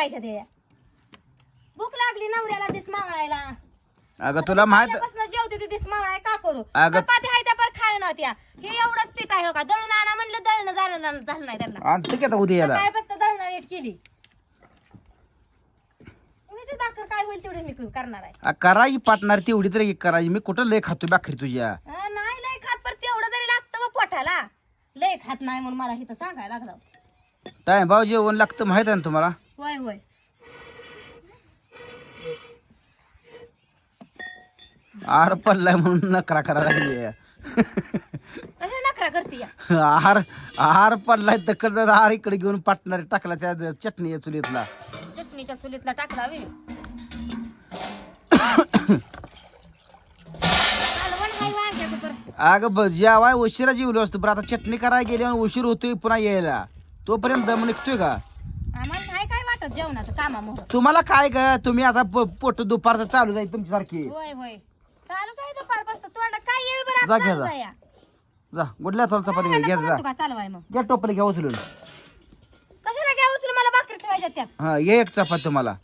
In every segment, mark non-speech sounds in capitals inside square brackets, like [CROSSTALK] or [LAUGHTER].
करायच्या ते? भूक लागली नवऱ्याला दिस मावळायला अगं तुला माहीत पहिल्यापासून जेवते ते दिस मावळाय का करू? अगं- चपाती आहे त्या पर खाय नव्हत्या हे एवढंच पीठ आहे हो का? दळून आणा म्हणलं दळणं जाणं जाणं झालं नाही त्यांना. आणतो की आता उद्या याला. सकाळपासून दळणं नीट केली. भाकर काय होईल तेवढी मी करणार आहे. आ, करायची पाटणार तेवढी तरी करायची मी कुठं लय खातो बाकरी तुझ्या? हा, नाही लय खात पर तेवढं तरी लागतं व पोटाला. लय खात नाही म्हणून मला इथं सांगायला लागलं. टाइम भाऊ जेवण लागतं माहीत आहे ना तुम्हाला? होय होय. आहार पडलाय म्हणून नकरा करायला लागली कशा नखरा करते या. आहार आहार पडलाय तर आहार इकडे घेऊन पाटणारे टाकला त्या चटणी चुलीतला. चटणीच्या चुलीतला टाकला वे कालवण हाय वांग्याचं अगं जेवाय उशिरा जेवलो असतो बरं आता चटणी करायला गेल्यावर उशीर होतोय पुन्हा यायला. तोपर्यंत दम निघतोय का? आम्हाला जेवणाचं कामामुळं. तुम्हाला काय ग? तुम्ही आता प- पोट दुपारचं चालू जाईल तुमच्यासारखी. होय होय. चालू काय दुपार बसतं? तोंड काय येईल बरं जा गुडल्या थोडा चपाती घे जा. तू का? चालवाय मग. घ्या टोपली घ्या उचलून. कशाला घ्या मला भाकरी ठेवायच्या त्यात. हा ये एक चपाती तुम्हाला.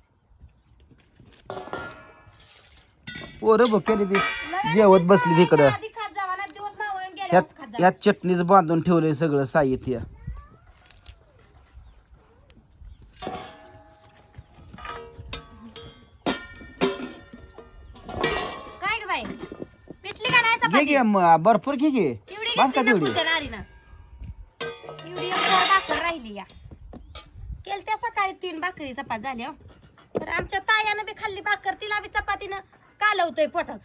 पोरं भुकेली ती जेवत बसली तिकडं. आधी खात जावा ना दिवस मावळून गेल्यावर ह्यात खात जा ह्यात चटणीच बांधून ठेवलंय सगळं साहित्य. काय ग बाई. पिटली का नाही घे चपाती घे म- भरपूर घे घे एवढी बस का घेतली ना तेवढी. एवढी एक भाकर राहिली या. केल त्या सकाळी तीन भाकरी चपात झाल्या हो. तर आमच्या तायानं बी खाल्ली भाकर तिला बी चपातीनं कालवतोय पोटात.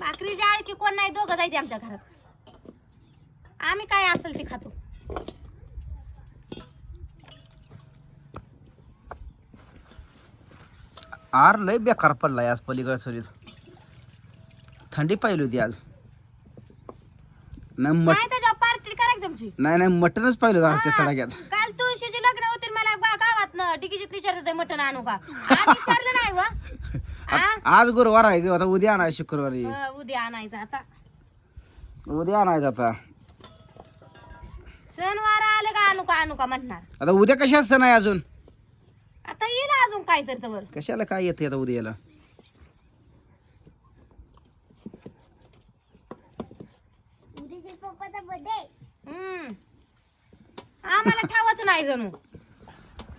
भाकरीच्या आळकी कोण नाही दोघं जायचे आमच्या घरात. आम्ही काय असेल ते खातो? आर लय बेकार पडलाय आज पलीकडे सरीत थंडी पाहिली होती आज. नाही मट नाही त्याच्यावर पार्टी करायची तुमची. नाही नाही मटनच पाहिलं होतं आज त्या हा. तडाख्यात काल तुळशीचे लग्न होते मला गा- गावात ना डिकीजीत विचारत मटण आणू का? आज विचारलं नाही व. [LAUGHS] आ? आज गुरुवार आहे ग आता उद्या आणायचं शुक्रवारी. अ, उद्या आणायचं आता. उद्या आणायचं आता. सणवार आले का आणू का आणू का म्हणणार? आता उद्या कशाच सण आहे अजून? आता येईल अजून काय तर तवर कशाला काय येते आता उद्याला? हम्म. आम्हाला ठावच नाही जणू.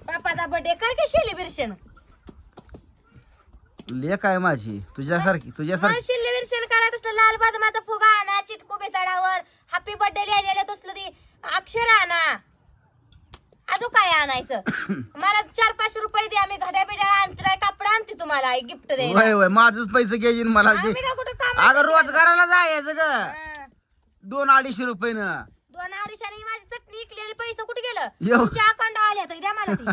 बापाचा बर्थडे कर की सेलिब्रेशन लेख आहे माझी? तुझ्यासारखी तुझ्यासारखी सेलिब्रेशन करायचं असलं लाल बदमाचा फुगा आणा चिटकू बेताडावर. हॅपी बर्थडे लिहिलेलं तसलं ती अक्षर आणा. अजून काय आणायचं? [COUGHS] मला पाचशे रुपये द्या मी घड्या बिड्या आणते कपडा आणते तुम्हाला गिफ्ट द्यायला वय वय माझच पैसे घ्यायचे मला आम्ही कुठं काम अगं रोजगाराला जायचं ग. हा. दोन अडीचशे रुपये ना दोन अडीचशे माझी चटणी इकलेली पैसे कुठे गेलं? येऊ. तुमच्या अकाउंट आले तर द्या मला ती.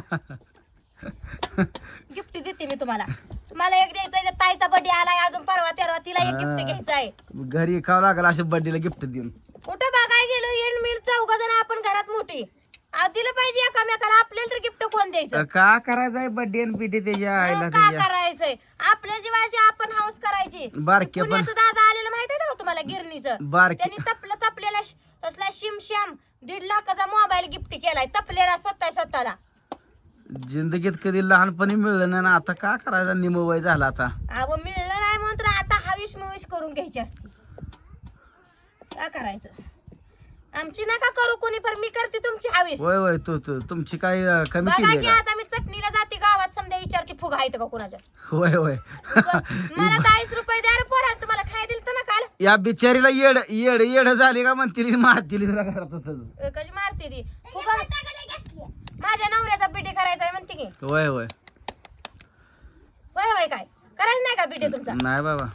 [LAUGHS] गिफ्ट देते मी तुम्हाला. तुम्हाला एक द्यायचं ताईचा बर्थडे आलाय अजून परवा तेरवा तिला एक गिफ्ट हा. घ्यायचं आहे घरी खावं लागेल अशा बर्थडेला गिफ्ट देऊन. कुठं बघाय गेलो येण मिळ चौघ जण आपण घरात मोठी. आ, दिलं पाहिजे एकामेकाला. आपल्याला तर गिफ्ट कोण द्यायचं? का करायचंय बर्थडे आणि पिढी त्याच्या आईला मग का त्याच्या करायचंय? आपल्या जीवाची आपण हाऊस करायची. बारके पण पुण्याचं दादा आलेलं माहीत आहे का तुम्हाला गिरणीचं? बारके. त्यांनी तपलं तपलेला श- तसला शिमश्याम दीड लाखाचा मोबाईल गिफ्ट केलाय. तपलेला स्वतः स्वतःला. जिंदगीत कधी लहानपणी मिळलं नाही ना आता का करायचं? निमवय झाला आता. अहो मिळलं नाही म्हणून तर आता हविश मविश करून घ्यायची असती. का करायचं? आमची नका करू कोणी पण मी करते तुमची हविश होय होय तू तू तुमची काय अं, कमी बघा केली की का? आता मी चटणीला जाते गावात समजा विचारते फुगा आहेत का कोणाच्या? होय होय [LAUGHS] मला दहाच रुपये द्या रे पोरा तुम्हाला खाय दिलं तर ना काल या बिचारीला येड येड येड झाली का म्हणतील मारतील तुला घरातच. अ, कशी मारते ती? फुगा. माझ्या नवऱ्याचा बिटे करायचा आहे म्हणते की. होय होय वय वय काय? करायचं नाही का बिटे तुमचा? नाही बाबा.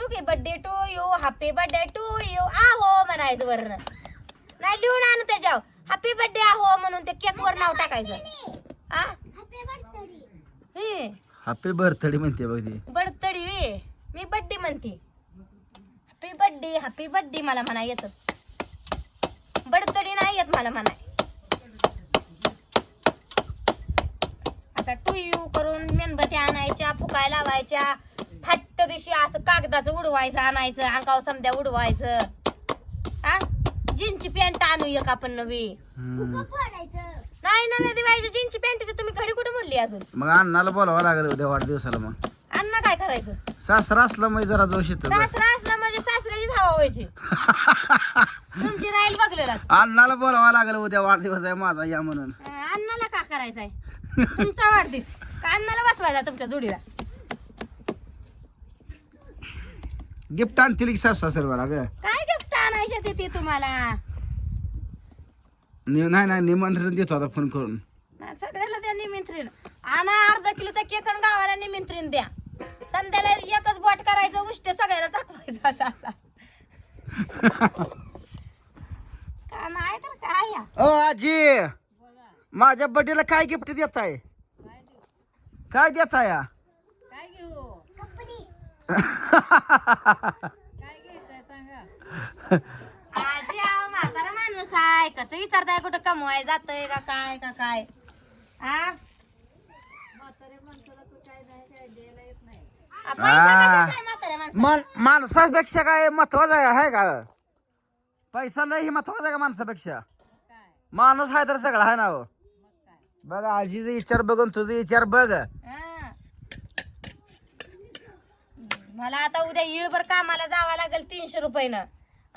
रुके birthday to you happy birthday to you आहो म्हणायचं वरनं. नाही लिहून आणू त्याच्यावर. हॅपी बर्थडे आहो म्हणून ते केक वर नाव टाकायचं. हे. हॅपी बर्थडे म्हणते बघ ती. बर्थडे वे. मी बर्थडे म्हणते. हॅपी बर्थडे हॅपी बर्थडे मला म्हणा येत. बर्थडे नाही येत मला म्हणाय आता टू यू करून मेणबत्त्या आणायच्या फुकाय लावायच्या. थट्ट दिवशी असं कागदाचं उडवायचं आणायचं अंगावर समद्या उडवायचं. जीनची पॅन्ट आणू एक आपण नवी. हम्म. हाय नव्या दिवाळीची जीनची पॅन्टची तुम्ही घडी कुठे म्हणली अजून? मग अण्णाला बोलावं लागेल उद्या वाढदिवसाला मग. अण्णा काय करायचं? सासरा असला मग जरा जोश येतो सासरा असला म्हणजे सासऱ्याचीच हवा व्हायची. तुमची राहील बघलेला. अण्णाला बोलावं लागेल उद्या वाढदिवस आहे माझा या म्हणून. अण्णाला का करायचंय तुमचा वाढदिवस. का अण्णाला बसवायचा तुमच्या जोडीला? गिफ्ट आणतील की सासू सासरे मला ग? काय गिफ्ट आणायचे ते ते तुम्हाला. नि- नाही नाही निमंत्रण देतो आता फोन करून. ना, सगळ्याला द्या निमंत्रण. आणा अर्धा किलोचा केक आणि गावाला निमंत्रण द्या. संध्याला एकच बोट करायचं उष्ट सगळ्याला चाकवायचं असं असं असं. का नाही तर काय या? ओ आजी! माझ्या बर्थडेला काय गिफ्ट देत आहे काय देत आहे या? आजी आहो म्हातारा माणूस आहे कसं विचारताय कुठं कमवाय जातंय का काय का काय आ? आ, पैसा कशाचा आहे म्हाताऱ्या माणसाला? मान माणसापेक्षा काय महत्वाचं आहे हाय का पैसा लय महत्त्वाचा आहे का माणसापेक्षा माणूस आहे तर सगळा आहे ना हो. बघा आजीचा विचार बघून तुझा विचार बघ हा. मला आता उद्या इळभर कामाला जावं लागेल तीनशे रुपयानं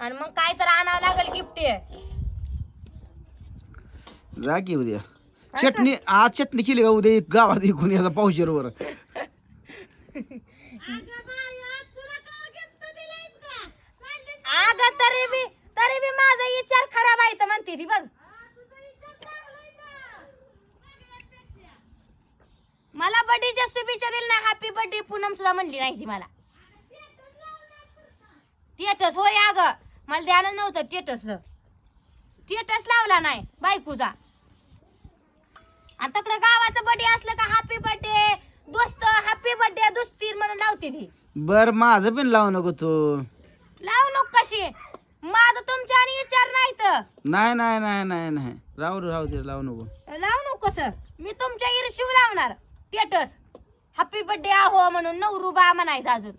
आणि मग काय तर आणावं लागेल गिफ्ट जा की उद्या. चटणी आज चटणी केली का उद्या? गावात इकून याचा पावशेरवर. अग तरी बी तरी बी माझा विचार खराब आहे तर म्हणते ती बघ. मला बर्थडेच्या शुभेच्छा दिल्या ना हॅपी बर्थडे पूनम सुद्धा म्हणली नाही ती मला. टेटस होय अग. मला ध्यान नव्हतं टेटस टेटस लावला नाही बायकोचा. आणि तकडं गावाचं बर्थडे असलं का हॅपी बर्थडे दोस्त हॅपी बर्थडे दुस्तीर म्हणून लावते ती. बर माझं पण लावू नको तू. लावू नको कशी? माझं तुमच्या आणि विचार नाही तर. नाही नाही नाही नाही नाही. राहू दे, राहू दे लावू नको. लावू नको सर. मी तुमच्या इरशिव लावणार. टेटस हॅपी बर्थडे आहो म्हणून नवरूबा म्हणायचं अजून.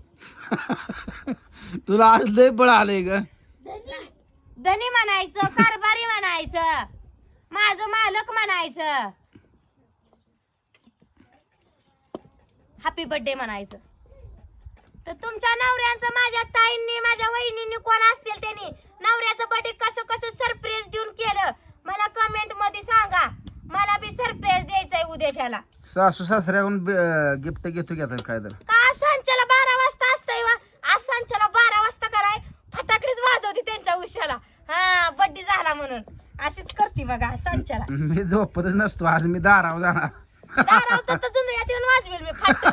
[LAUGHS] तुला आज लय बळ आलंय ग. धनी म्हणायचं कारभारी म्हणायचं माझं मालक म्हणायचं. हॅपी बर्थडे म्हणायचं. तर तुमच्या नवऱ्यांचं माझ्या ताईंनी माझ्या वहिनींनी कोण असतील त्यांनी नवऱ्याचं बर्थडे कसं कसं सरप्राईज देऊन केलं मला कमेंटमध्ये सांगा. मला बी सरप्राईज द्यायचंय उद्याच्याला. सासू सासऱ्याहून गिफ्ट घेतो घेतात काय तर का सांच्याला बारा वाजता असतंय वा आज सांच्याला बारा वाजता कराय फटाकडेच वाजवते त्यांच्या उशाला हा बड्डी झाला म्हणून अशीच करते बघा सांच्याला मी झोपतच नसतो आज मी दारावर जाणार. दारावतं तर येऊन वाजवेल मी फाट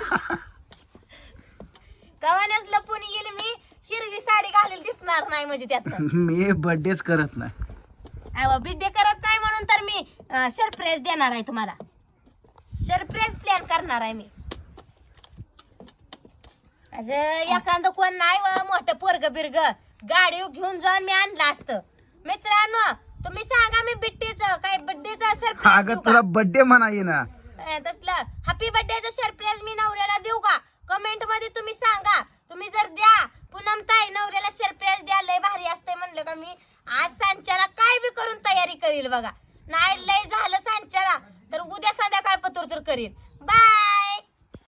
कवाण्याच लपून येईल मी हिरवी साडी घालेल दिसणार नाही म्हणजे त्यात मी बर्थडेच करत नाही. अहो बिड्डे करत नाही म्हणून तर मी सरप्राईज देणार आहे तुम्हाला. सरप्राईज प्लॅन करणार आहे मी. असं एखादं कोण नाही व मोठं पोरग बिरग गाडी घेऊन जाऊन मी आणलं असतं. मित्रांनो तुम्ही सांगा मी बिट्टीच काय बड्डेचा अगं तुला बर्थडे म्हणा ना. तसलं. हॅपी बड्डे सरप्राईज मी नवऱ्याला देऊ का? कमेंटमध्ये तुम्ही सांगा. तुम्ही जर द्या पुनम ताई नवऱ्याला सरप्राईज द्या लय भारी असते म्हणलं का मी. आज सांच्याला काय बी करून तयारी करील बघा. नाही लय झालं सांच्याला. तर उद्या संध्याकाळ पतुर तर करील